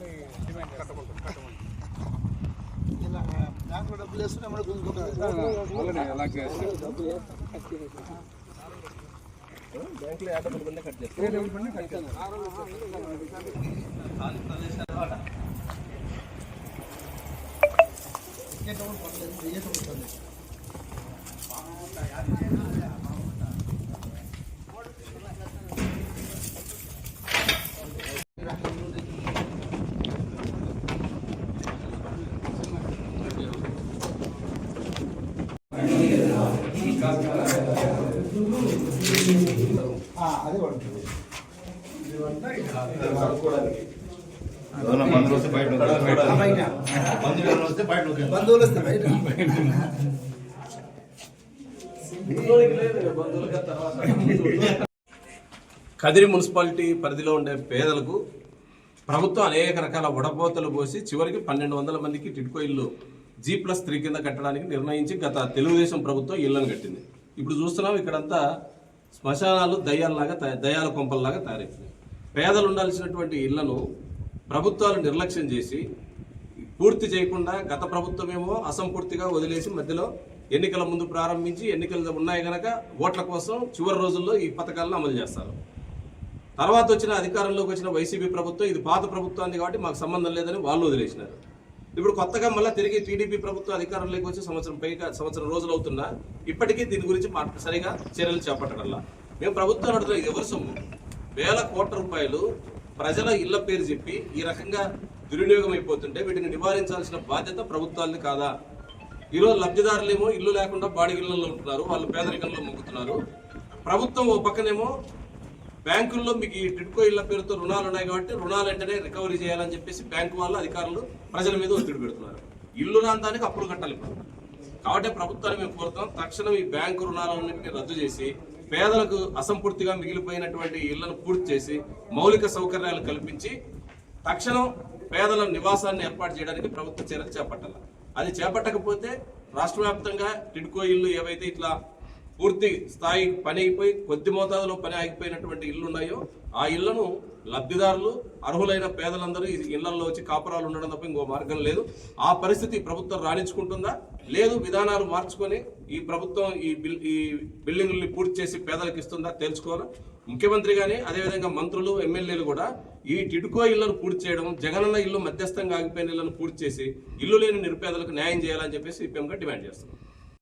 Only demand కట్టకూడదు కట్టమండి ఇలా బ్యాంకులో డబ్బులు వేసుకుంటే మనకు బ్యాంకులో యాభై డబ్బులు కట్ చేస్తాను కట్ చేస్తాను వస్తే బయట వస్తే బయట బంధువులు వస్తే బయట కదిరి మున్సిపాలిటీ పరిధిలో ఉండే పేదలకు ప్రభుత్వం అనేక రకాల వడపోతలు పోసి చివరికి పన్నెండు వందల మందికి టిడ్కో ఇల్లు జీ ప్లస్ త్రీ కింద కట్టడానికి నిర్ణయించి గత తెలుగుదేశం ప్రభుత్వం ఇళ్ళను కట్టింది. ఇప్పుడు చూస్తున్నాం ఇక్కడంతా శ్మశానాలు దయ్యాలలాగా తయ- దయ్యాల కొంపల్లాగా తయారైపోయినాయి పేదలు ఉండాల్సినటువంటి ఇళ్ళను ప్రభుత్వాలు నిర్లక్ష్యం చేసి పూర్తి చేయకుండా గత ప్రభుత్వమేమో అసంపూర్తిగా వదిలేసి మధ్యలో ఎన్నికల ముందు ప్రారంభించి ఎన్నికలు ఉన్నాయి కనుక ఓట్ల కోసం చివరి రోజుల్లో ఈ పథకాలను అమలు చేస్తారు. తర్వాత వచ్చిన అధికారంలోకి వచ్చిన వైసీపీ ప్రభుత్వం ఇది పాత ప్రభుత్వాన్ని కాబట్టి మాకు సంబంధం లేదని వాళ్ళు వదిలేసినారు. ఇప్పుడు కొత్తగా మళ్ళీ తిరిగి టీడీపీ ప్రభుత్వం అధికారంలోకి వచ్చి సంవత్సరం పైగా సంవత్సరం రోజులు అవుతున్నా ఇప్పటికీ దీని గురించి సరిగా చర్యలు చేపట్టడంలా మేము ప్రభుత్వం అడుగుతున్నాం ఇది ఎవరి సొమ్ము? వేల కోట్ల రూపాయలు ప్రజల ఇళ్ళ పేరు చెప్పి ఈ రకంగా దుర్వినియోగం అయిపోతుంటే వీటిని నివారించాల్సిన బాధ్యత ప్రభుత్వాలని కాదా? ఈరోజు లబ్ధిదారులేమో ఇల్లు లేకుండా బాడిగిళ్ళలో ఉంటున్నారు వాళ్ళు పేదరికంలో మొక్కుతున్నారు. ప్రభుత్వం ఓ పక్కనేమో బ్యాంకుల్లో మీకు ఈ టిడ్కో ఇళ్ళ పేరుతో రుణాలు ఉన్నాయి కాబట్టి రుణాలు వెంటనే రికవరీ చేయాలని చెప్పేసి బ్యాంకు వాళ్ళు అధికారులు ప్రజల మీద ఒత్తిడి పెడుతున్నారు. ఇల్లు రాంతానికి అప్పులు కట్టాలి ఇప్పుడు. కాబట్టి ప్రభుత్వాన్ని మేము కోరుతాం తక్షణం ఈ బ్యాంకు రుణాలన్నింటినీ రద్దు చేసి పేదలకు అసంపూర్తిగా మిగిలిపోయినటువంటి ఇళ్ళను పూర్తి చేసి మౌలిక సౌకర్యాలు కల్పించి తక్షణం పేదల నివాసాన్ని ఏర్పాటు చేయడానికి ప్రభుత్వ చర్యలు చేపట్టాలి. అది చేపట్టకపోతే రాష్ట్ర వ్యాప్తంగా టిడ్కో ఇల్లు ఏవైతే ఇట్లా పూర్తి స్థాయి పని అయిపోయి కొద్ది మోతాదులో పని ఆగిపోయినటువంటి ఇల్లు ఉన్నాయో ఆ ఇళ్ళను లబ్ధిదారులు అర్హులైన పేదలందరూ ఈ ఇళ్ళలో వచ్చి కాపురాలు ఉండడం తప్ప ఇంకో మార్గం లేదు. ఆ పరిస్థితి ప్రభుత్వం రాణించుకుంటుందా? లేదు విధానాలు మార్చుకొని ఈ ప్రభుత్వం ఈ బిల్ ఈ బిల్డింగుల్ని పూర్తి చేసి పేదలకు ఇస్తుందా తెలుసుకోవాలి? ముఖ్యమంత్రి కానీ అదేవిధంగా మంత్రులు ఎమ్మెల్యేలు కూడా ఈ టిడ్కో ఇళ్ళను పూర్తి చేయడం జగనన్న ఇల్లు మధ్యస్థంగా ఆగిపోయిన ఇళ్ళను పూర్తి చేసి ఇల్లు లేని నిరుపేదలకు న్యాయం చేయాలని చెప్పేసి సిపిఎంగా డిమాండ్ చేస్తున్నాం